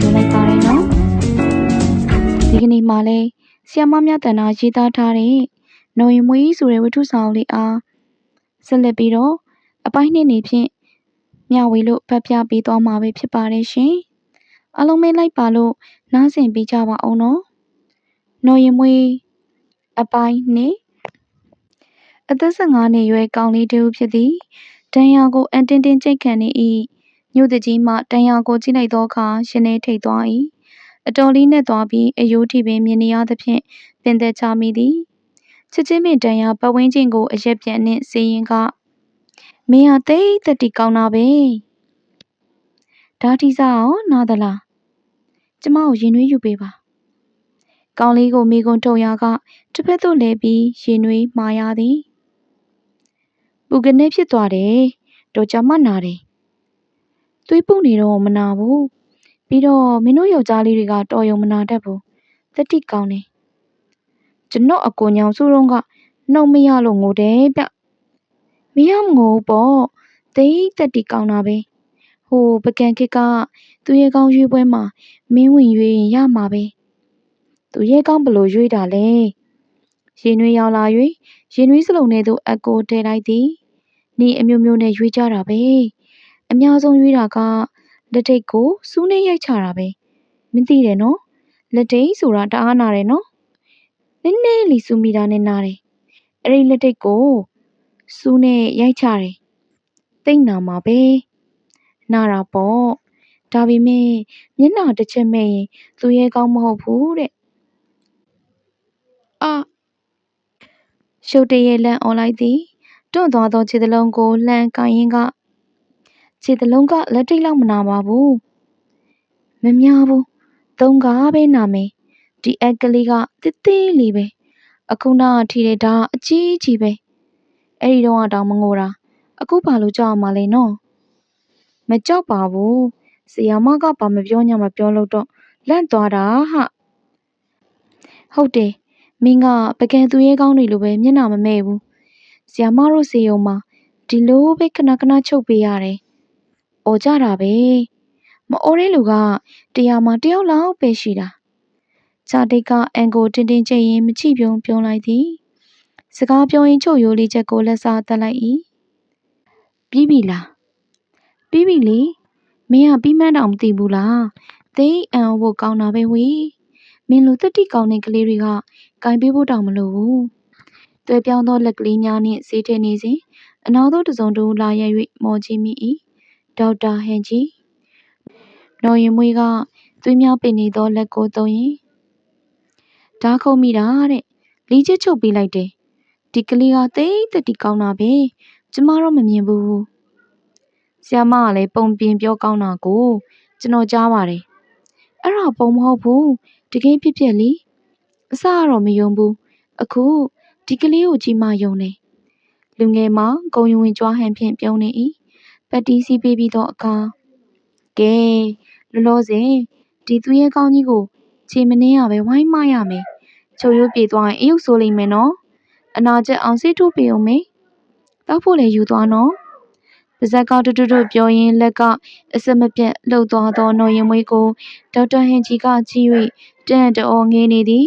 ဆိုလိုက်ပါတယ်နော်ဒီကနေ့မှလည်းဆီယမမြတ်တန်တာရေးသားထားတဲ့နော်ရင်မွေးဆိုတဲ့ဝတ္ထုဆောင်လေးအားဆက်လက်ပြီးတော့အပိုင်းနှစ်နေဖြင့်မျှဝေလို့ဖတ်ပြပေးသွားမှာပဲဖြစ်ပါတယ်ရှင်အားလုံးပဲလိုက်ပါလို့နားဆင်ပေးကြပါအောင်နော်နော်ရင်မွေးအပိုင်းနှစ်အသက်15နှစ်ရွယ်ကောင်လေးတစ်ဦးဖြစ်သည်။ဒဏ်ရာကိုအန်တင်းတင်းကြိတ်ခံနေ၏။ မြို့သူကြီးမှဒဏ်ရာကိုကြည့်လိုက်သောအခါရင်ထဲထိတ်သွား၏။အတော်လေးနက်သွားပြီးအရိုးထိပင်မြင်နေရသဖြင့်ပင်သက်ချမိသည်။ချက်ချင်းပင်ဒဏ်ရာပတ်ဝန်းကျင်ကိုအရက်ပြန်နှင့်စေရင်ကမင်းဟာသိပ်သတ္တိကောင်းတာပဲ။ဒါထိစားရောနားသလား။ကျမကိုရင်နွေးယူပေးပါ။ကောင်လေးကိုမိကွန်းထုတ်ရာကတစ်ဖက်သို့လဲပြီးရင်နွေးမှာရသည်။ပူကနေဖြစ်သွားတယ်။တော်ကြာမှနာတယ်။ သွေးပူနေတော့မနာဘူး။ပြီးတော့မင်းတို့ယောက်ျားလေးတွေကတော်ရုံမနာတတ်ဘူး။တတိကောင်းတယ်။ကျွန်တော်အကိုညောင်စုတော့ကနှုတ်မရလို့ငိုတယ်ဗျ။မရမငိုပေါ့။သိတတိကောင်းတာပဲ။ဟိုပကံခစ်ကသူရဲ့ကောင်းရွေးပွဲမှာမင်းဝင်ရွေးရင်ရမှာပဲ။သူရဲ့ကောင်းဘလို့ရွေးတာလဲ။ရင်နွေးရောက်လာ၍ရင်နွေးစလုံးထဲသို့အကိုထဲလိုက်သည်နည်းအမျိုးမျိုးနဲ့ရွေးကြတာပဲ အများဆုံးရွေးတာကလက်ထိတ်ကိုစူးနဲ့ရိုက်ချတာပဲမသိတယ်နော်လက်ထိတ်ဆိုတာတအားနာတယ်နော်နည်းနည်းလီစူးမိတာနဲ့နာတယ်အဲ့ဒီလက်ထိတ်ကိုစူးနဲ့ရိုက်ချတယ်တိတ်နာမှာပဲနာတာပေါ့ဒါပေမဲ့မျက်နှာတစ်ချက်မဲ့ရင်သူရဲကောင်းမဟုတ်ဘူးတဲ့အာရှုပ်တရက်လန့်អော်လိုက်သည်တွန့်သွားသောခြေသလုံးကိုလှမ်းကိုင်ရင်းက ခြေသလုံးကလက်ထိတ်လောက်မနာပါဘူးမများဘူးသုံးကားပဲနာမယ်ဒီအက်ကလေးကတိတိလေးပဲအခုနာထီတဲ့ဒါအကြီးကြီးပဲအဲ့ဒီတော့တောင်မငိုတာအခုဘာလို့ကြောက်မှလဲနော်မကြောက်ပါဘူးဆရာမကဘာမပြောညမပြောလို့တော့လန့်သွားတာဟာဟုတ်တယ်မင်းကပကံသူရဲကောင်းတွေလိုပဲမျက်နှာမမဲ့ဘူးဆရာမတို့ဆေးရုံမှာဒီလိုပဲခဏခဏချုပ်ပေးရတယ်။ အော်ကြတာပဲ။မအော်တဲ့လူကတရားမှာတယောက်လောက်ပဲရှိတာ။ဂျာတိတ်ကအန်ကိုတင်းတင်းကျပ်ရင်မချိပြုံပြုံးလိုက်သည်။စကားပြောရင်ချုပ်ရိုးလေးချက်ကိုလက်စားတက်လိုက်၏။ပြီးပြီလား။ပြီးပြီလေ။မင်းကပြီးမှန်းတောင်မသိဘူးလား။သိအံ့ဖို့ကောင်းတာပဲဝေ။မင်းလိုတက်တိကောင်းတဲ့ကလေးတွေကကင်ပေးဖို့တောင်မလိုဘူး။သွေးပြောင်းသောလက်ကလေးများနှင့်ဆေးထည့်နေစဉ်အနောက်သို့တစ်စုံတစ်ဦးလာရ၍မော်ကြည့်မိ၏ ဒေါက်တာဟန်ကြီးနော်ရင်မွေးက သွေးများပင်နေသော လက်ကိုသုံးရင်ဓာခုံမိတာတဲ့လီးချစ်ချုပ်ပေးလိုက်တယ် ဒီကလေးက သိတတိကောင်းတာပဲ ကျမတော့ မမြင်ဘူး ဆရာမကလည်း ပုံပြင်ပြောကောင်းတာကို ကျွန်တော်ကြားပါတယ် အဲ့ဒါ ပုံမဟုတ်ဘူး တကယ်ဖြစ်ဖြစ်လीအစကတော့ မယုံဘူး အခု ဒီကလေးကိုကြည့်မှ ယုံတယ်။လူငယ်မှာ ဂုံယဝင်ကြွားဟန်ဖြင့် ပြုံးနေ၏။ ပတ်တီးစီးပေးပြီးသောအခါ ကဲ လောလောဆယ် ဒီသူရဲ့ကောင်းကြီးကို ခြေမနှင်းရပဲဝိုင်းမရမယ်။ချုပ်ရိုးပြေသွားရင်အယုတ်ဆိုးလိမ့်မယ်နော်။အနာကျက်အောင် ဆေးထိုးပေးအောင်မေ။တောက်ဖို့လည်း ယူသွားနော်။ပါဇက်ကတူတူတူပြောရင်း လက်ကအစမပြတ်လှုပ်သွားသော နော်ရင်မွေးကို ဒေါက်တာဟင်ကြီးကကြည့်၍တန်တော်ငေးနေသည်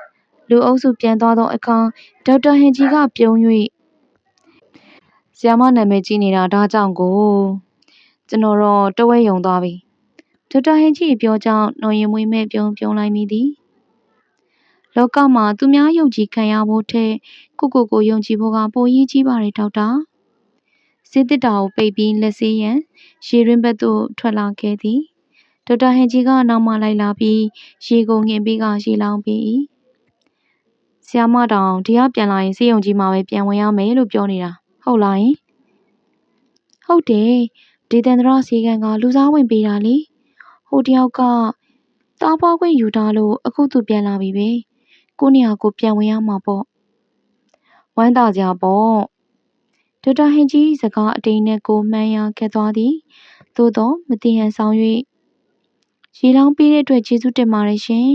။လူအုပ်စုပြန်သွားသောအခါ ဒေါက်တာဟင်ဂျီက ပြုံး၍ ဆရာမနာမည်ကြီးနေတာဒါကြောင့်ကိုကျွန်တော်တော့တဝဲယုံသွားပြီဒေါက်တာဟင်ဂျီပြောကြောင်းနော်ရင်မွေးမဲ့ပြုံးပြုံးလိုက်မိသည်လောကမှာသူများယုံကြည်ခံရဖို့ထက်ကိုကိုကိုယုံကြည်ဖို့ကပိုရေးကြီးပါတယ်ဒေါက်တာစေးတစ်တာကိုပိတ်ပြီးလက်ဆေးရန်ရေရင်းဘက်သို့ထွက်လာခဲ့သည်ဒေါက်တာဟင်ဂျီကနောက်မှလိုက်လာပြီးရေကိုငင်ပြီးကရေလောင်းပေး၏ဆရာမတောင်ဒီကပြန်လာရင်ဆေးရုံကြီးမှာပဲပြန်ဝင်ရမယ်လို့ပြောနေတာ ဟုတ်လားယင်ဟုတ်တယ်ဒေသန္တရဆေးကန်ကလူစားဝင်ပေးတာလေဟိုတယောက်ကတားပွားခွင့်ယူထားလို့အခုသူပြန်လာပြီပဲကိုနေရာကိုပြန်ဝင်ရမှာပေါ့ဝမ်းသာကြပေါ့ဒေါက်တာဟင်ကြီးစကားအတိန်နဲ့ကိုမှန်းရခဲ့သွားသည်သို့တော့မတင်ဟန်ဆောင်၍ရေလောင်းပေးတဲ့အတွက်ကျေးဇူးတင်ပါတယ်ရှင်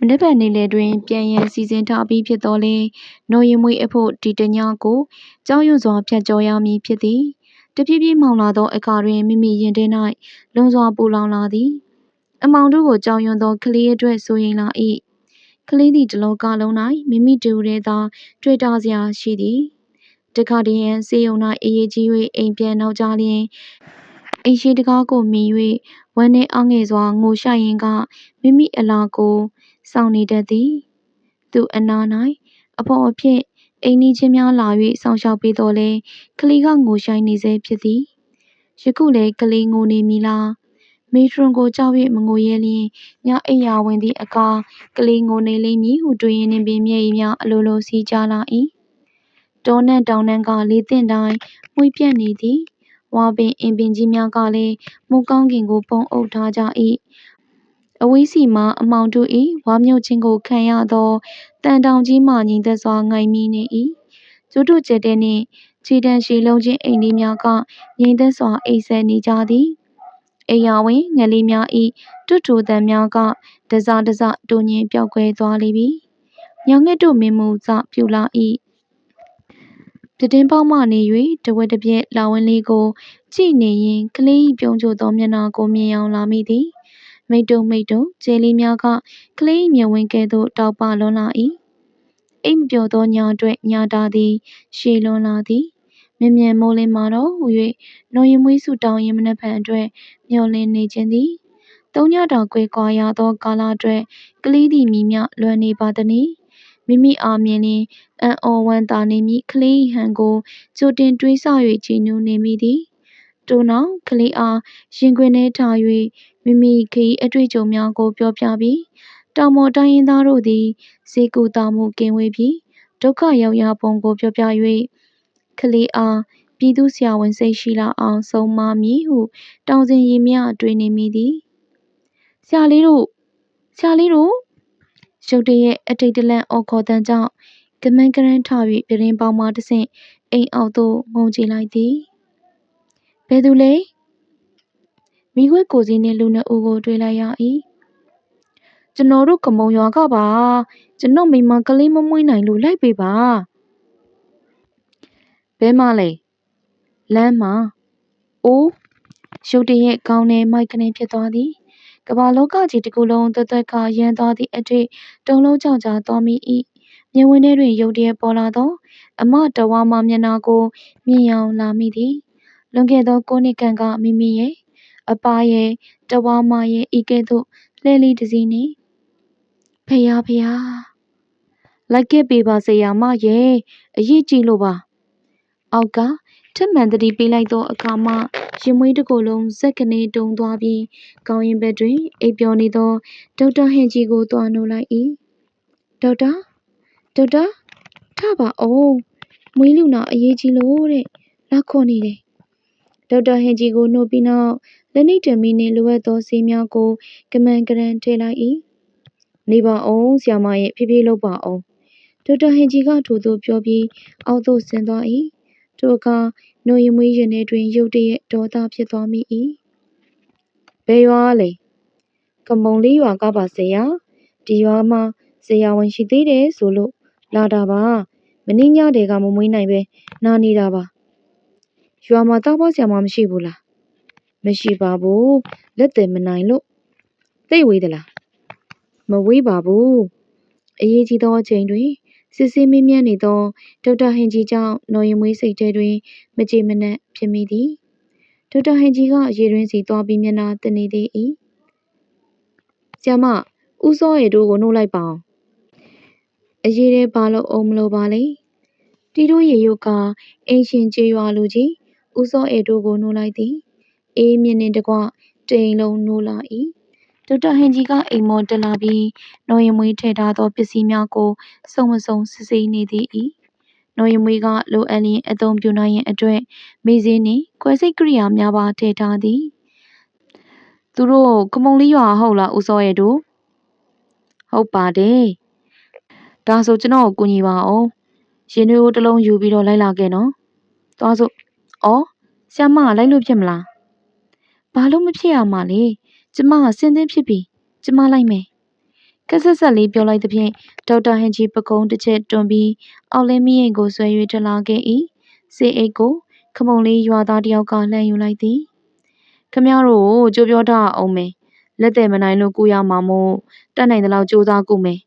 မနက်ဖြန်နေ့လယ်တွင် ပြန်ရန်စီစဉ်ထားပြီးဖြစ်သော်လည်း နော်ရင်မွေးအဖို့ ဒီတစ်ညကို ကြောက်ရွံ့စွာ ဖြတ်ကျော်ရမည်ဖြစ်သည်။တဖြည်းဖြည်းမှောင်လာသောအခါတွင် မိမိရင်ထဲ၌လွန်စွာပူလောင်လာသည်။အမှောင်တို့ကို ကြောက်ရွံ့သော ကလေးအတွက် စိုးရိမ်လာ၏။ကလေးသည် တစ်လောကလုံး၌မိမိတစ်ဦးတည်းသာ တွေ့တာစရာရှိသည်။တစ်ခါတစ်ရံ ဆေးရုံ၌အရေးကြီး၍အိမ်ပြန်နောက်ကျလျှင် အိမ်ရှေ့တံခါးကိုမြင်၍ဝမ်းနည်းအားငယ်စွာ ငိုယှိုက်ရင်းက မိမိအလာကိုစောင့်နေတတ်သည်။သူ့အနား၌အဖော်အဖျက်အိမ်နီးချင်းများလာ၍စောင့်ရှောက်ပေးသော်လည်း ကလေးက ငိုယှိုက်နေဆဲဖြစ်သည်။ယခုလည်း ကလေးငိုနေမည်လား။မေထရွန်ကို ကြောက်၍မငိုရဲလျှင် ညအိပ်ရာဝင်သည့်အခါ ကလေးငိုနေလိမ့်မည်ဟု တွေးရင်းနှင့်ပင် မျက်ရည်များ အလိုလိုစီးကျလာ၏။တောနံ့တောင်နံ့က လေသင့်တိုင်း မွှေးပြတ်နေသည်။ ဝါပင်အင်ပင်ကြီးများကလည်း မိုးကောင်းကင်ကို ပုံအုပ်ထားကြ၏။အဝေးဆီမှ အမှောင်ထု၏ဝါမြုပ်ခြင်းကိုခံရသော သံတောင်ကြီးမှ ငြိမ်သက်စွာ ငိုက်မိနေ၏။ကျိုးတို့ကျယ်တဲနှင့် ခြေတံရှည်လုံးချင်းအိမ်လေးများက ငြိမ်သက်စွာ အိပ်စက်နေကြသည်။အိမ်ယာဝင်ငှက်လေးများ၏တွတ်တိုသံများက တစတစ တိုးငြိမ်ပျောက်ကွယ်သွားလေပြီ။ညောင်ငှက်တို့မင်မူစ ပြုလာ၏။ ပြတင်းပေါက်မှနေ၍တဝက်တပြက်လှဝင်းလေးကို ကြည့်နေရင်းကလေး၏ပြုံးကြိုသောမျက်နှာကိုမြင်ယောင်လာမိသည်။မိတ်တုံမိတ်တုံကြယ်လေးများကကလေး၏မျက်ဝန်းကဲ့သို့တောက်ပလွန်းလာ၏။အိပ်မပျော်သောညအတွက်ညတာသည်ရှည်လွန်းလာသည်။မြန်မြန်မိုးလင်းမှာတော့ဟူ၍နော်ရင်မွေးဆုတောင်းရင်းမနက်ဖြန်အတွက်မျှော်လင့်နေခြင်းသည်သုံးညတာကွယ်ကွာရသောကာလအတွက် ကလေးသည်မည်မျှလွယ်နေပါသနည်း။ မိမိအားမြင်လျှင် အံ့ဩဝမ်းသာနေမည့်ကလေး၏ဟန်ကို ကြိုတင်တွေးဆ၍ကြည်နူးနေမိသည်။ထိုနောက် ကလေးအား ရင်ခွင်ထဲထား၍မိမိခရီးအတွေ့အကြုံများကို ပြောပြပြီး တောင်ပေါ်တိုင်းရင်းသားတို့သည် ဆေးကုသမှုကင်းဝေးပြီး ဒုက္ခရောက်ရပုံကို ပြောပြ၍ကလေးအား ပြည်သူ့ဆရာဝန်စိတ်ရှိလာအောင် ဆုံးမမည်ဟု တောင်စဉ်ရေမြတွေးနေမိသည်။ဆရာလေးတို့ ဆရာလေးတို့ ရုတ်တရက်အထိတ်တလန့်အော်ခေါ်သံကြောင့်ကမန်းကရန်းထ၍ပြတင်းပေါက်မှတဆင့်အိမ်အောက်သို့ငုံကြည့်လိုက်သည်။ဘယ်သူလဲ။မိခွေကိုစီနှင့်လူနှစ်ဦးကိုတွေ့လိုက်ရ၏။ကျွန်တော်တို့ကမုံရွာကပါ။ကျွန်တော်မိမကလေးမမွေးနိုင်လို့လိုက်ပေးပါ။ဘဲမလဲ။လမ်းမှာ။အိုးရုတ်တရက်ခေါင်းထဲမိုက်ခနဲဖြစ်သွားသည်။ ကမ္ဘာလောကကြီးတစ်ခုလုံးသွက်သွက်ကရမ်းသွားသည့်အထိတုန်လှုပ်ခြောက်ခြားသွားမိ၏။မျက်ဝန်းထဲတွင်ရုတ်တရက်ပေါ်လာသောအမတဝါမမျက်နှာကိုမြင်ယောင်လာမိသည်။လွန်ခဲ့သောကိုးနှစ်ခန့်ကမိမိရဲ့အဘရဲ့တဝါမရဲ့ဤကဲ့သို့လှည်းလေးတစ်စီးနှင့်ဖယားဖယားလိုက်ခဲ့ပေးပါဆရာမရဲ့အရေးကြီးလို့ပါအောက်ကထက်မှန်သတိပေးလိုက်သောအခါမှ ရင်မွေးတစ်ကိုယ်လုံးဇက်ကနေတုံသွားပြီးကောင်းရင်ဘက်တွင် အိပ်ပျော်နေသော ဒေါက်တာဟင်ဂျီကိုတွားနှုတ်လိုက်၏ဒေါက်တာ ဒေါက်တာ ထပါအောင်မွေးလူနာအရေးကြီးလို့တဲ့ လာခေါ်နေတယ် ဒေါက်တာဟင်ဂျီကိုနှုတ်ပြီးနောက် လက်နှိပ်တံမီနှင့် လိုအပ်သောဆေးများကို ကမန်ကရန်ထည့်လိုက်၏နေပါအောင်ဆရာမရဲ့ ဖြည်းဖြည်းလုပ်ပါအောင်ဒေါက်တာဟင်ဂျီကထိုသို့ပြောပြီး အောက်သို့ဆင်းသွား၏ထိုအခါ နိုရင်မွေးရင်ထဲတွင် ရုတ်တရက်ဒေါသဖြစ်သွားမိ၏ဘယ်ရွာလဲကမုံလေးရွာကပါဆရာဒီရွာမှာဆရာဝန်ရှိသေးတယ်ဆိုလို့လာတာပါမင်းညတဲ့ကမမွေးနိုင်ပဲနာနေတာပါရွာမှာတောက်ဖို့ဆရာမမရှိဘူးလားမရှိပါဘူးလက်တယ်မနိုင်လို့သိဝေးသလားမဝေးပါဘူးအရေးကြီးသောအချိန်တွင် စစ်ဆေးမင်းမြန်းနေသောဒေါက်တာဟင်ဂျီကြောင့်နော်ရင်မွေးစိတ်ထဲတွင် မကြေမနက်ဖြစ်မိသည်ဒေါက်တာဟင်ဂျီကရေတွင်စီသွားပြီးမျက်နှာတင်နေသေး၏ဆရာမဦးစောရတို့ကိုနှုတ်လိုက်ပါအောင်အရေးထဲဘာလို့အောင်မလို့ပါလဲတီတို့ရေရုပ်ကအင်ရှင်ကျေးရွာလူကြီးဦးစောအေတို့ကိုနှိုးလိုက်သည်အေးမြင့်နှင့်တကွတိမ်လုံးနှိုးလာ၏ ဒေါက်တာဟင်ဂျီကအိမ်မော်တက်လာပြီးနော်ရင်မွေးထည့်ထားသောပစ္စည်းများကိုစုံမစုံစစ်ဆေးနေသည်၏နော်ရင်မွေးကလိုအပ်လျင်အသုံးပြုနိုင်ရန်အတွက်မေးစင်းနှင့်ခွဲစိတ်ကိရိယာများပါထည့်ထားသည်သူတို့ကမုံလေးရွာဟုတ်လားဦးစောရဲ့တို့ဟုတ်ပါတယ်ဒါဆိုကျွန်တော်ကိုကူညီပါအောင်ရင်တွေကိုတစ်လုံးယူပြီးတော့လိုက်လာခဲ့နော်သွားစို့ဩဆ iam မလိုက်လို့ဖြစ်မလားဘာလို့မဖြစ်ရမှာလဲ ကျမကစင်သင်းဖြစ်ပြီကျမလိုက်မယ်ခက်ဆက်ဆက်လေးပြောလိုက်သဖြင့်ဒေါက်တာဟန်ကြီးပကုံးတစ်ချက်တွန်းပြီးအောက်လင်းမရင်ကိုဆွဲ၍ထလာခဲ့၏စေအိတ်ကိုခမုံလေးရွာသားတယောက်ကလှမ်းယူလိုက်သည်ခမရတို့ကိုကြိုးပြောထားအောင်မယ်လက်တယ်မနိုင်လို့ကူရမှာမို့တက်နိုင်သလောက်စူးစမ်းကူမယ်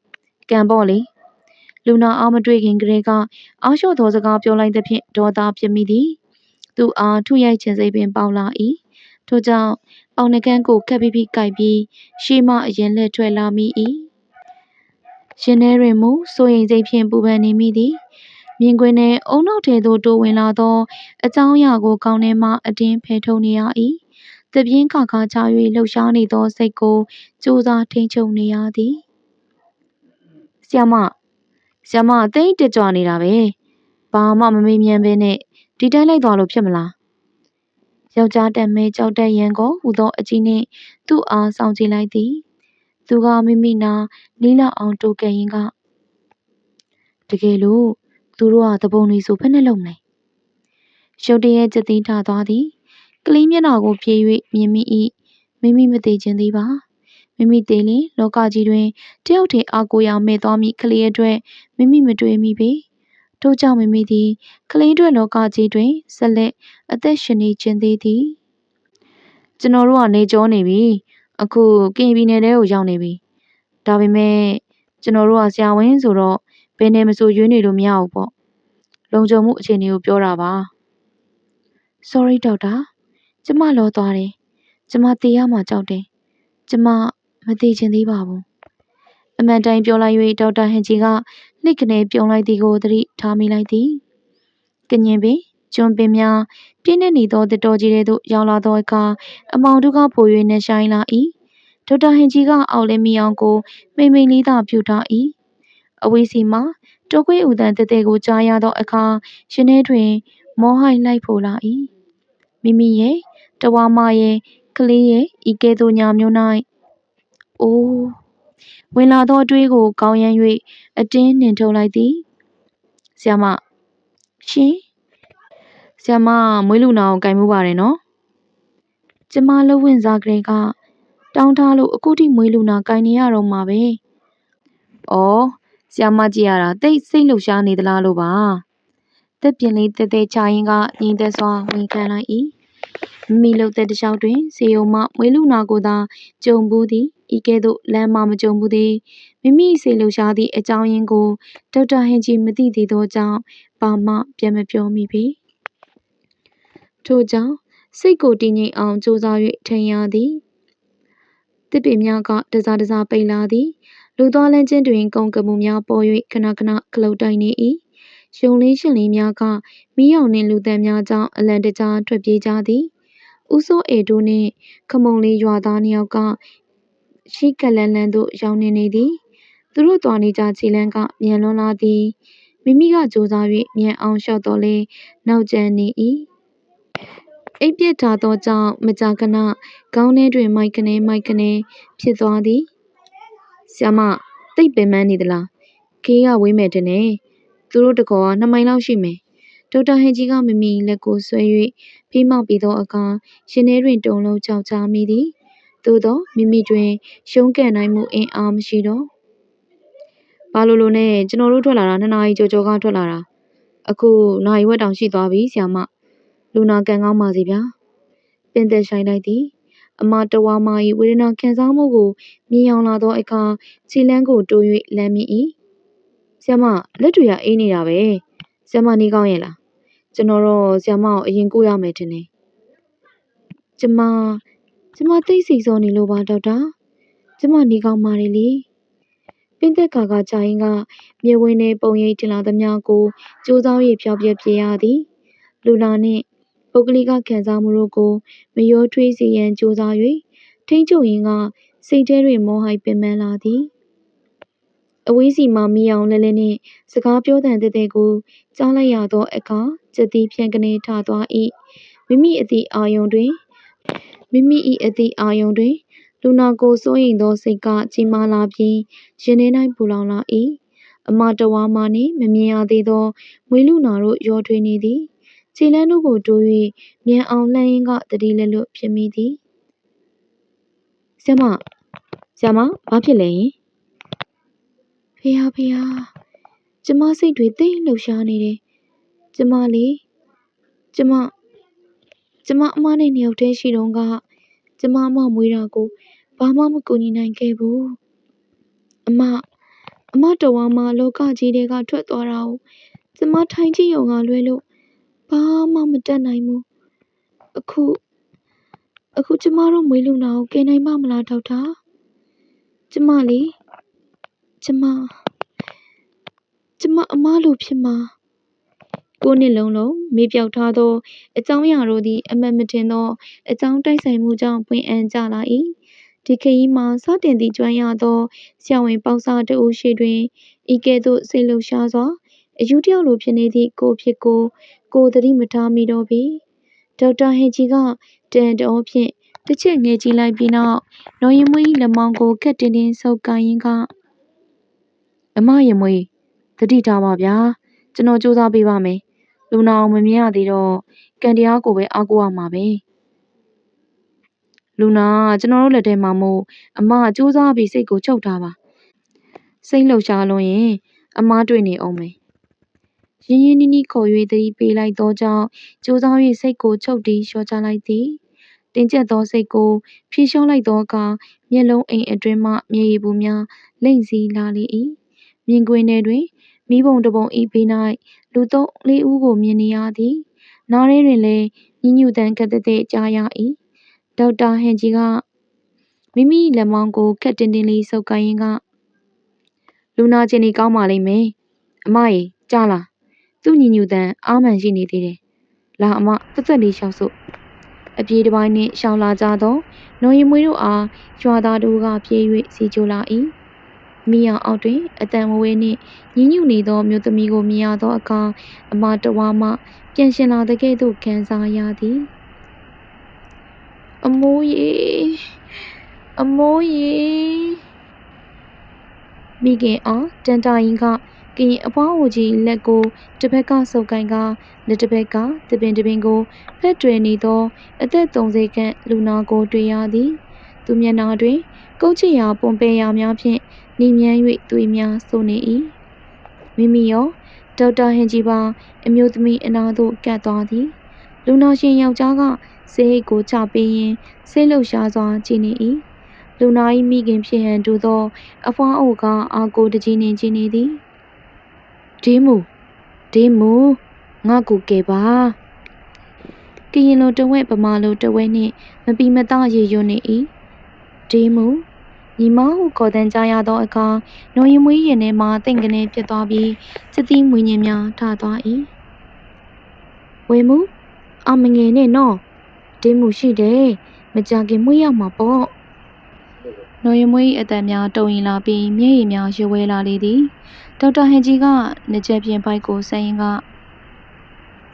ကံပေါ့လေလူနာအားမတွေ့ခင်ကလေးကအားလျှော့သောစကားပြောလိုက်သဖြင့်ဒေါသဖြစ်မိသည်သူအားထုရိုက်ခြင်းစိတ်ပင်ပေါက်လာ၏ ထို့ကြောင့်ပေါင်နှကန်းကိုခက်ဖိဖိကိုက်ပြီးရှေးမှအရင်လက်ထွက်လာမိ၏ရင်ထဲတွင်မူစိုးရိမ်စိတ်ဖြင့်ပူပန်နေမိသည်မြင်ကွင်းထဲအုံနောက်ထဲသို့တိုးဝင်လာသောအကြောင်းအရာကိုကောင်းထဲမှအတင်းဖယ်ထုတ်နေရ၏တပြင်းခါခါချ၍လှုပ်ရှားနေသောစိတ်ကိုကြိုးစားထိန်းချုပ်နေရသည်ဆ iam မဆ iam မသိတ်တက်ကြွနေတာပဲဘာမှမမေးမြန်းဘဲနဲ့ဒီတိုင်းလိုက်သွားလို့ဖြစ်မလား ယောက်ျားတမဲကြောက်တဲ့ရန်ကိုဟူသောအကြီးနှင့်သူ့အားစောင့်ကြည့်လိုက်သည်သူကမိမိနာနီးလောက်အောင်တိုးကပ်ရင်းကတကယ်လို့သူတို့ကတပုံတွေဆိုဖက်နဲ့လုံးမလဲရုတ်တရက်ကြက်သိမ်းထသွားသည်ကလေးမျက်နှာကိုဖြေ၍မြင်မိ၏မိမိမသေးခြင်းသေးပါမိမိသေးလင်လောကကြီးတွင်တယောက်တည်းအားကိုးရာမဲ့သွားမည့်ကလေးအတွက်မိမိမတွေးမိပေ ထို့ကြောင့်မိမိသည်ကလေးအတွက်လောကကြီးတွင်ဆက်လက်အသက်ရှင်နေခြင်းသေးသည်ကျွန်တော်တို့ကနေကြောနေပြီအခုကင်ပြည်နယ်ထဲကိုရောက်နေပြီဒါပေမဲ့ကျွန်တော်တို့ကဆရာဝန်ဆိုတော့ဘယ်နဲ့မဆိုရွေးနေလို့မရဘူးပေါ့လုံခြုံမှုအခြေအနေကိုပြောတာပါ sorry ဒေါက်တာကျမလောသွားတယ်ကျမတေးရမှာကြောက်တယ်ကျမမသေးချင်သေးပါဘူး အမှန်တိုင်းပြောလိုက်၍ဒေါက်တာဟန်ဂျီကလှစ်ကနေပြုံလိုက်သည်ကိုသတိထားမိလိုက်သည်ကညင်ပင်ကျွန်းပင်များပြင်းနေနေသောတစ်တော်ကြီးထဲသို့ရောက်လာသောအခါအမောင်တို့ကပို၍နှဆိုင်လာ၏ဒေါက်တာဟန်ဂျီကအောက်လင်းမီအောင်ကိုမိမ့်မိန်လေးသာပြုထား၏အဝေးစီမှတိုးကွေးဦးတန်တဲတဲကိုကြားရသောအခါရှင်ထဲတွင် မောဟိုက်လိုက်ဖို့လာ၏မိမိရဲ့တဝါမရဲ့ကလေးရဲ့ဤကဲ့သို့ညာမျိုး၌အိုး ဝင်လာသောအတွေးကို ကောင်းရမ်း၍အတင်းနှင်ထုတ်လိုက်သည်ဆ iam မရှင်ဆ iam မမွေးလူနာကိုကင်မှုပါတယ်နော်ကျမလှုပ်ဝင်စားကလေးကတောင်းထားလို့အခုထိမွေးလူနာကင်နေရတော့မှာပဲ။အော်ဆ iam မကြီးရတာတိတ်စိတ်လှုပ်ရှားနေသလားလို့ပါ။သက်ပြင်းလေးတဲတဲချရင်ကငြိမ်သက်စွာဝင်ခံလိုက်၏။မိမိလှုပ်တဲ့တစ်လျှောက်တွင်စေယုံမှမွေးလူနာကိုသာကြုံဘူးသည် ဤကဲ့သို့လမ်းမှမကြုံဘူးသည်မိမိစိတ်လှုပ်ရှားသည့်အကြောင်းရင်းကိုဒေါက်တာဟင်ဂျီမသိသေးသောကြောင့်ဘာမှပြန်မပြောမိပေထို့ကြောင့်စိတ်ကိုတည်ငြိမ်အောင်ကြိုးစား၍ထိန်ရသည်တစ်ပင်များကတစားတစားပိန်လာသည်လူသွားလမ်းချင်းတွင်ကုန်ကမှုများပေါ်၍ခဏခဏခလုတ်တိုက်နေ၏ယုံလင်းရှင်လင်းများကမီးရောင်နှင့်လူသံများကြောင့်အလံတကြားထွက်ပြေးကြသည်ဦးစိုးအေတို့နှင့်ခမုံလေးရွာသားနှစ်ယောက်က ရှိကလန်လန်သို့ ရောက်နေနေသည် သူတို့သွားနေကြခြေလမ်းက မြန်လွန်လာသည် မိမိကကြိုးစား၍မြန်အောင်လျှောက်တော်လဲနောက်ကျန်နေ၏အိပ်ပစ်ထားသောကြောင့် မကြာခဏ ခေါင်းထဲတွင် မိုက်ကနေမိုက်ကနေဖြစ်သွားသည်ဆ iam မတိတ်ပင်ပန်းနေသလား ခေးကဝေးမယ်တင်နေသူတို့တကောကနှစ်မိုင်လောက်ရှိမယ် ဒေါက်တာဟန်ကြီးကမမီလက်ကိုဆွဲ၍ဖေးမောက်ပြီးသောအခါရှင်ထဲတွင် တုံလုံးကြောက်ချမိသည် သို့သောမိမိတွင်ရှုံးကန်နိုင်မှုအင်အားမရှိတော့ဘာလို့လို့နဲ့ကျွန်တော်တို့ထွက်လာတာနှစ်နာရီကြော်ကြော်ကထွက်လာတာအခုနိုင်ဝက်တောင်ရှိသွားပြီဆ iam မလူနာကန်ကောင်းပါစီဗျာပင်သက်ဆိုင်လိုက်သည်အမတဝါမာ၏ဝေဒနာခံစားမှုကိုမြင်အောင်လာသောအခါခြေလမ်းကိုတိုး၍လမ်းမိ၏ဆ iam မလက်တွေကအေးနေတာပဲဆ iam မနေကောင်းရဲ့လားကျွန်တော်တော့ဆ iam မကိုအရင်ကိုရမယ်ထင်တယ်ကျမ ကျမသိစိတ်စောနေလို့ပါဒေါက်တာကျမနေကောင်းပါတယ်လေပင်သက်ကာကကြာရင်ကမြေဝင်းထဲပုံရိပ်ထင်လာသမျှကိုကြိုးစား၍ဖျောက်ပြက်ပြေးရသည်လူလာနှင့်ပုဂ္ဂလိကခံစားမှုတို့ကိုမရောထွေးစေရန်ကြိုးစား၍ထိန်းချုပ်ရင်းကစိတ်ထဲတွင်မောဟိုက်ပင်ပန်းလာသည်အဝေးစီမှမီအောင်လဲလဲနှင့်စကားပြောသံတဲ့တဲ့ကိုကြားလိုက်ရသောအခါစက်တီးဖြန့်ကနေထသွား၏မိမိအသည့်အာယုံတွင် မိမိ၏အသည့်အာယုံတွင် လူနာကိုစိုးရိမ်သောစိတ်ကကြီးမားလာပြီးရင်ထဲ၌ပူလောင်လာ၏အမတဝါမှနှင့်မမြင်ရသေးသောမွေးလူနာတို့ရောထွေးနေသည်ခြေလမ်းတို့ကိုတိုး၍မြန်အောင်လှမ်းရင်းကတတိလက်လွတ်ဖြစ်မိသည်ဆ iam မဆ iam မဘာဖြစ်လဲယင်ဖေဟာဖေဟာကျမစိတ်တွေသိပ်လှုပ်ရှားနေတယ်ကျမလေကျမ ကျမအမနဲ့နှစ်ယောက်တည်းရှိတုန်းက ကျမအမမွေးတာကိုဘာမှမကူညီနိုင်ခဲ့ဘူးအမအမတော်ဝါမှာလောကကြီးထဲကထွက်သွားတာကိုကျမထိုင်ကြည့်ရုံကလွဲလို့ဘာမှမတတ်နိုင်ဘူးအခုအခုကျမတို့မွေးလူနာကိုကယ်နိုင်ပါမလားဒေါက်တာကျမလေကျမကျမအမလိုဖြစ်မှာ ကိုးနှစ်လုံးလုံး မေးပြောက်ထားသော အကြောင်းအရာတို့သည် အမှန်မထင်သော အကြောင်းတိုက်ဆိုင်မှုကြောင့် ပွင့်အံ့ကြလာ၏ဒီခရီးမှာ စတင်သည့်ကျွမ်းရသော ဆရာဝန်ပေါက်စားတဦးရှိတွင် ဤကဲ့သို့ စိတ်လှုပ်ရှားစွာအယူတယောက်လိုဖြစ်နေသည့် ကိုဖြစ်ကို ကိုသတိမထားမိတော့ပေ ဒေါက်တာဟင်ဂျီကတန်တော်ဖြင့် တစ်ချက်ငယ်ကြည့်လိုက်ပြီးနောက် နော်ရင်မွေးလက်မောင်းကိုခက်တင်းတင်းဆုပ်ကိုင်းရင်းက အမရင်မွေးတတိထားပါဗျာ ကျွန်တော်စူးစမ်းပေးပါမယ် လူနာအောင်မမြင်ရသေးတော့ကန်တရားကိုပဲအားကိုးရမှာပဲလူနာကျွန်တော်တို့လက်ထဲမှာမို့အမစူးစမ်းပြီးစိတ်ကိုချုပ်ထားပါစိတ်လှုပ်ရှားလို့ရင် အမတွေ့နေအောင်မယ်ရင်းရင်းနှီးနှီးခေါ်၍သတိပေးလိုက်သောကြောင့်ကြိုးစား၍စိတ်ကိုချုပ်တီးလျှော့ချလိုက်သည်တင်းကျပ်သောစိတ်ကိုဖြေလျှော့လိုက်သောအခါမျက်လုံးအိမ်အတွင်းမှမျက်ရည်ဘူးများလိမ့်စီလာလေ၏မြင်ကွင်းထဲတွင်မိဘုံတပုံဤဘေး၌ လူသုံးလေးဦးကိုမြင်နေရသည်နားထဲတွင်လည်းညှဉ်းညူတမ်းကတဲ့တဲ့ကြားရ၏ဒေါက်တာဟန်ဂျီကမိမိလက်မောင်းကိုခက်တင်းတင်းလေးဆုပ်ကိုင်းရင်းကလူနာချင်းနေကောင်းပါလိမ့်မယ်အမရေကြားလားသူ့ညီညူတန်အားမှန်ရှိနေသေးတယ်။လာအမသက်သက်လေးရှောက်စို့အပြေးတစ်ပိုင်းနှင့်ရှောင်းလာကြသောနော်ရီမွေးတို့အားရွာသားတို့ကပြေး၍စီကြိုလာ၏ မိအောင်အောက်တွင်အတန်မဝဲနှင့်ညှဉ်းညူနေသောမြို့သမီးကိုမြင်ရသောအခါအမတဝါမှပြန်ရှင်လာတဲ့ကဲ့သို့ခံစားရသည်အမိုးရေအမိုးရေမိခင်အားတန်တာရင်ကကရင်အဖွားအိုကြီးလက်ကိုတစ်ဖက်ကဆုပ်ကိုင်ကလက်တစ်ဖက်ကတပင်တပင်ကိုဖက်တွယ်နေသောအသက်30ခန့်လူနာကိုတွေ့ရသည် သူမျက်နှာတွင်ကုတ်ချရာပွန်ပဲရာများဖြင့် နှီးမြန်း၍သွေးများစိုးနေ၏မိမိရောဒေါက်တာဟင်ဂျီပါအမျိုးသမီးအနာသို့ကပ်သွားသည်လူနာရှင်ယောက်ျားကဆေးကိုချပေးရင်းဆေးလှုပ်ရှားစွာကြည်နေ၏လူနာ၏မိခင်ဖြစ်ဟန်တူသော အဖွားအိုကအာကိုတကြီးနှင့်ကြည်နေသည်ဒေးမူဒေးမူငါ့ကိုကယ်ပါကရင်လိုတဝဲ့ပမာလိုတဝဲ့နှင့်မပီမသားရေရွနေ၏ဒေးမူ ညီမဟုခေါ်တန်းကြရသောအခါနော်ရင်မွေးရင်ထဲမှတိမ်ကနေဖြစ်သွားပြီးစတိမွေးညင်များထသွား၏ဝေမူအမငယ်နဲ့နော်ဒေးမူရှိတယ်မကြခင်မွေးရမှာပေါ့နော်ရင်မွေး၏အသက်များတုံရင်လာပြီးမျက်ရည်များရွဝဲလာလေသည်ဒေါက်တာဟန်ဂျီကနှကြက်ပြင်ဘိုက်ကိုဆက်ရင်က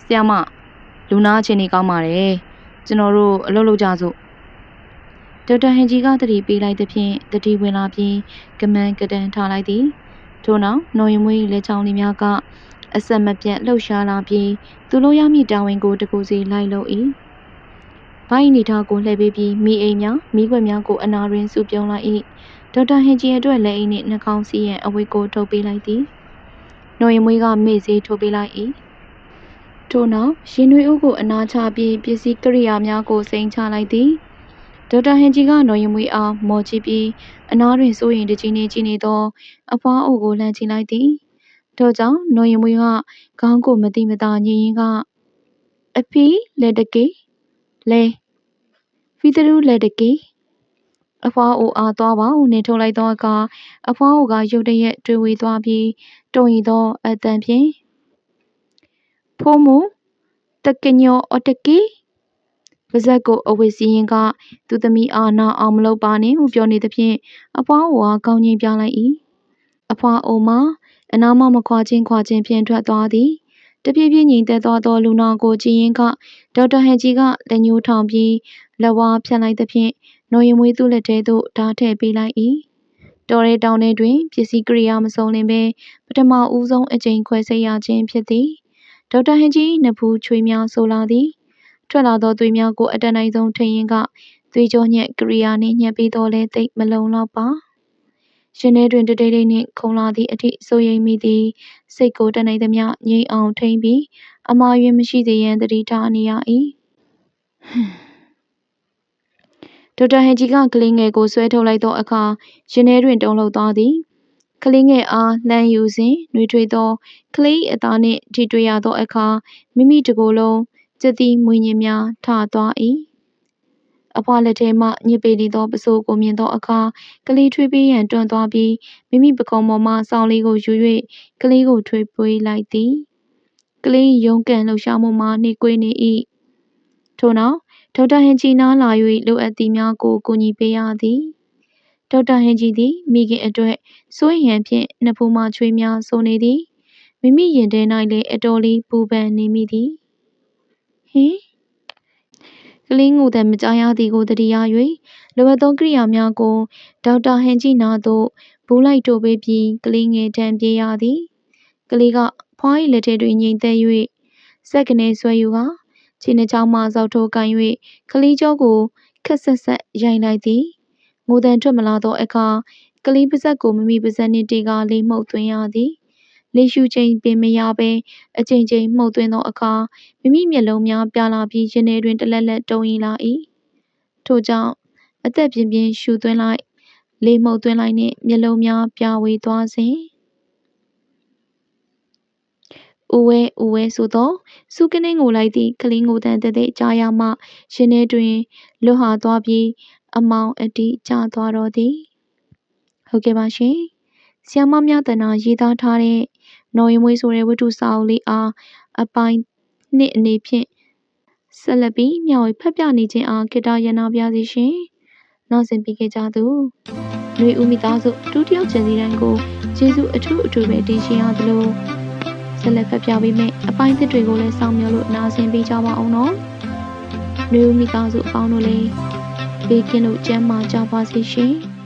ဆရာမလူနာအခြေအနေကောင်းပါတယ်ကျွန်တော်တို့အလုပ်လုပ်ကြစို့ ဒေါက်တာဟန်ဂျီကတတိပေးလိုက်သဖြင့်တတိဝင်လာပြီးကမန်းကတန်ထားလိုက်သည်ထို့နောက်နော်ရင်မွေးလက်ချောင်းလေးများကအဆက်မပြတ်လှုပ်ရှားလာပြီးသူလိုရမည့်တာဝန်ကိုတကူစီလိုက်လုပ်၏ဘိုင်းနေထားကိုလှည့်ပေးပြီးမိအိမ်များမိခွက်များကိုအနာရင်းစုပြုံးလိုက်၏ဒေါက်တာဟင်ဂျီအတွက်လက်အိတ်နှင့်နှာခေါင်းစည်းရန်အဝတ်ကိုထုတ်ပေးလိုက်သည်။နော်ရင်မွေးကမေ့စေးထုတ်ပေးလိုက်၏။ထို့နောက်ရင်နွေဦးကိုအနာချပြီးပစ္စည်းကိရိယာများကိုစိန်ချလိုက်သည်။ ဒေါက်တာဟင်ဂျီကနော်ရင်မွေးအားမော်ကြည့်ပြီးအနာတွင်စိုးရင်တကြီးနေကြည့်နေသောအဖွားအိုကိုလှမ်းကြည့်လိုက်သည်။ထို့ကြောင့်နော်ရင်မွေးကခေါင်းကိုမတိမတာညင်ရင်ကအဖီလက်တကေလဲဖီတရူလက်တကေအဖွားအိုအားသွားပါဟုနှင်ထုတ်လိုက်သောအခါအဖွားအိုကရုတ်တရက်တွေးဝေသွားပြီးတုန်ရီသောအသံဖြင့်ဖိုးမူတကညောအတကီ ပါဇက်ကိုအဝတ်စည်းရင်က သူသမီးအားနာအောင်မလုပ်ပါနဲ့ဟုပြောနေသဖြင့်အဖွားအိုအားကောင်းကြီးပြလိုက်၏အဖွားအိုမှာအနာမမခွာချင်းခွာချင်းဖြင့်ထွက်သွားသည်တပြည့်ပြည့်ငြိမ်သက်သွားသောလူနာကိုကြည်ရင်ကဒေါက်တာဟန်ဂျီကလက်ညှိုးထောင်ပြီးလက်ဝါးဖြတ်လိုက်သဖြင့်နော်ရင်မွေးသူ့လက်ထဲသို့ဓားထည့်ပေးလိုက်၏တော်ရဲတောင်ထဲတွင်ပစ္စည်းကိရိယာမစုံလင်ပဲပထမဦးဆုံးအကြိမ်ခွဲစိတ်ရခြင်းဖြစ်သည်ဒေါက်တာဟန်ကြီးနဖူးချွေးများဆိုလာသည် ထွက်လာသောသွေးများကို အတန်တိုင်းဆုံးထိရင်ကသွေးကြောညက်ကိရိယာနှင့် ညှက်ပြီးတော့လဲသိမလုံလောက်ပါရင်ထဲတွင်တတိတ်တိတ်နှင့် ခုန်လာသည့်အထိ စိုးရိမ်မိသည် စိတ်ကိုတနိုင်သမျှ ငြိမ်အောင်ထိန်းပြီး အမှားယွင်းမရှိစေရန်တတိထားနေရ၏ဒေါက်တာဟန်ဂျီက ကလေးငယ်ကို ဆွဲထုတ်လိုက်သောအခါ ရင်ထဲတွင် တုန်လှုပ်သွားသည် ကလေးငယ်အား လှမ်းယူစဉ်နှွေးထွေးသော ကလေး၏အသားနှင့် ထိတွေ့ရသောအခါ မိမိတစ်ကိုယ်လုံး ကြက်သီးမွေးညင်းများထသွား၏အဖွာလက်ထဲမှညစ်ပေနေသောပစိုးကိုမြင်သောအခါကလေးထွေးပေးရန်တွန်းသွားပြီးမိမိပခုံးပေါ်မှစောင်းလေးကိုယူ၍ကလေးကိုထွေးပေးလိုက်သည်ကလေးရုန်းကန်လှုပ်ရှားမှုမှနှေးကွေးနေ၏ထို့နောက်ဒေါက်တာဟင်ဂျီနားလာ၍လိုအပ်သည်များကိုကူညီပေးရသည်ဒေါက်တာဟင်ဂျီသည်မိခင်အတွက်စိုးရိမ်ရန်ဖြင့်နှစ်ဖူးမှချွေးများဆိုနေသည်မိမိရင်ထဲ၌လည်းအတော်လေးပူပန်နေမိသည် ဟင်ကလေးငိုသံမကြားရသည်ကိုသတိရ၍လိုအပ်သောကိရိယာများကိုဒေါက်တာဟန်ဂျီနာသို့ဘူးလိုက်တိုပေးပြီးကလေးငယ်ထံပြေးရသည်ကလေးကဖွား၏လက်ထဲတွင်ငိမ်သက်၍စက်ကနေဆွဲယူကာခြေနှချောင်းမှစောက်ထိုးကန်၍ကလေးကျောကိုခက်ဆက်ဆက်ရိုက်လိုက်သည်ငိုသံထွက်မလာသောအခါကလေးပါဇက်ကိုမိမိပါဇက်နှင့်တေကာလေးမှုတ်သွင်းရသည် လေရှူချိန်ပင်မရဘဲအချိန်ချင်းမှုတ်သွင်းသောအခါမိမိမျက်လုံးများပြလာပြီးရင်ထဲတွင်တလက်လက်တုံရင်လာ၏ထို့ကြောင့်အသက်ပြင်းပြင်းရှူသွင်းလိုက်လေမှုတ်သွင်းလိုက်နှင့်မျက်လုံးများပြဝေသွားစဉ်ဦးဝဲဦးဝဲဆိုသောစုကနေငိုလိုက်သည့်ကလေးငိုတန်တဲ့တဲ့ကြားရမှရင်ထဲတွင်လွတ်ဟာသွားပြီးအမောင်အတိကျသွားတော့သည်ဟုတ်ကဲ့ပါရှင်။ဆီယမများတနာရေးသားထားတဲ့ နော်ရင်မွေးဆိုတဲ့ဝတ္ထုစာအုပ်လေးအားအပိုင်းနှစ်အနေဖြင့်ဆက်လက်ပြီးမျှဝေဖက်ပြနေခြင်းအားခေတ္တရနာပြစီရှင်။နောက်ဆက်ပြီးခဲ့ကြသူ။လူဦးမိသားစုဒုတိယကျန်စီတိုင်းကိုကျေးဇူးအထူးအထူးပဲတင်ရှင်ရသလိုဆက်လက်ဖက်ပြပေးမယ့်အပိုင်းသစ်တွေကိုလည်းစောင့်မျှော်လို့နားဆင်ပေးကြပါအောင်နော်။လူဦးမိသားစုအပေါင်းတို့လည်းဘေးကင်းလို့ကျန်းမာကြပါစေရှင်။